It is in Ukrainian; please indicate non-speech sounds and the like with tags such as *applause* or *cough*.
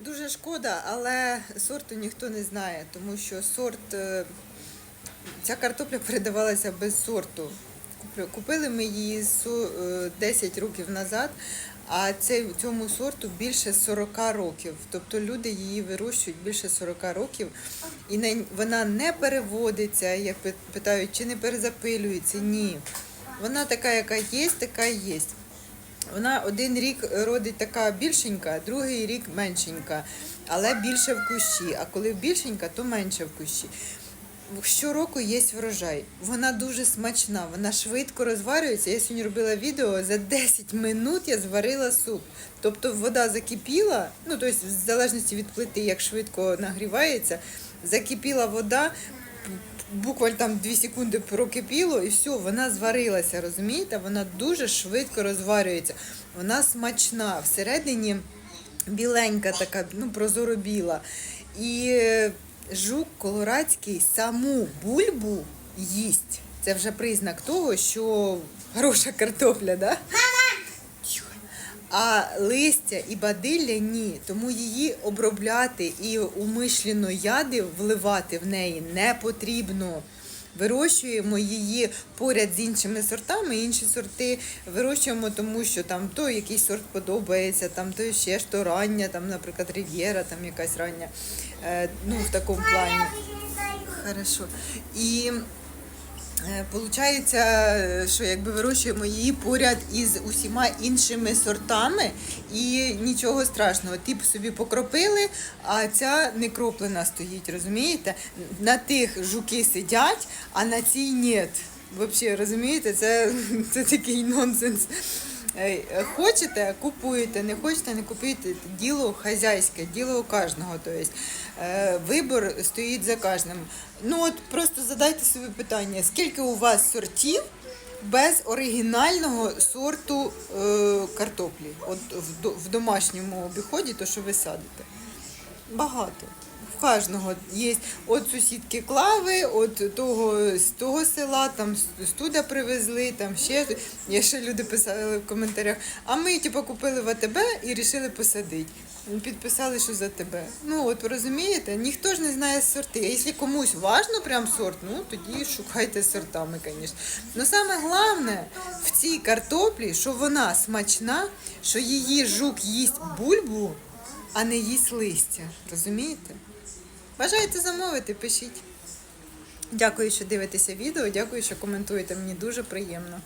Дуже шкода, але сорту ніхто не знає, тому що сорт, е, ця картопля передавалася без сорту. Купили ми її со- е, 10 років назад, а цьому сорту більше 40 років. Тобто люди її вирощують більше 40 років, і вона не переводиться, як пи- питають, чи не перезапилюється. Ні. Вона така, яка є, така і є. Вона один рік родить така більшенька, другий рік меншенька, але більше в кущі. А коли більшенька, то менше в кущі. Щороку є врожай. Вона дуже смачна, вона швидко розварюється. Я сьогодні робила відео, за 10 минут я зварила суп. Тобто вода закипіла, ну тобто, в залежності від плити, як швидко нагрівається, закипіла вода, буквально там 2 секунди прокипіло і все, вона зварилася, розумієте? Вона дуже швидко розварюється. Вона смачна. Всередині біленька така, ну прозоро біла. І е, жук колорадський саму бульбу їсть. Це вже признак того, що хороша картопля, да? А листя і бадилля ні. Тому її обробляти і умишлено яди вливати в неї не потрібно. Вирощуємо її поряд з іншими сортами. Інші сорти вирощуємо, тому що там то якийсь сорт подобається, там то ще що рання, там, наприклад, Рів'єра, там якась рання. Е, ну, в такому плані. Хорошо. І Получається, що якби вирощуємо її поряд із усіма іншими сортами, і нічого страшного. Тип собі покропили, а ця не кроплена стоїть, розумієте? На тих жуки сидять, а на цій ні. Взагалі, розумієте, це, *laughs* це такий нонсенс. Е, Хочете, купуєте, не хочете, не купуєте. Діло хазяйське, діло у кожного. Тобто, вибор стоїть за кожним. Ну от просто задайте собі питання, скільки у вас сортів без оригінального сорту е, картоплі? От в, в домашньому обіході, то що ви садите? Багато. В кожного є от сусідки клави, от того з того села, там з привезли, там ще є ще люди писали в коментарях. А ми типу, купили в АТБ і вирішили посадити. Підписали, що за тебе. Ну от розумієте, ніхто ж не знає сорти. А якщо комусь важно прям сорт, ну тоді шукайте сортами, звісно. Ну саме головне в цій картоплі, що вона смачна, що її жук їсть бульбу, а не їсть листя. Розумієте? Бажаєте замовити, пишіть. Дякую, що дивитеся відео. Дякую, що коментуєте. Мені дуже приємно.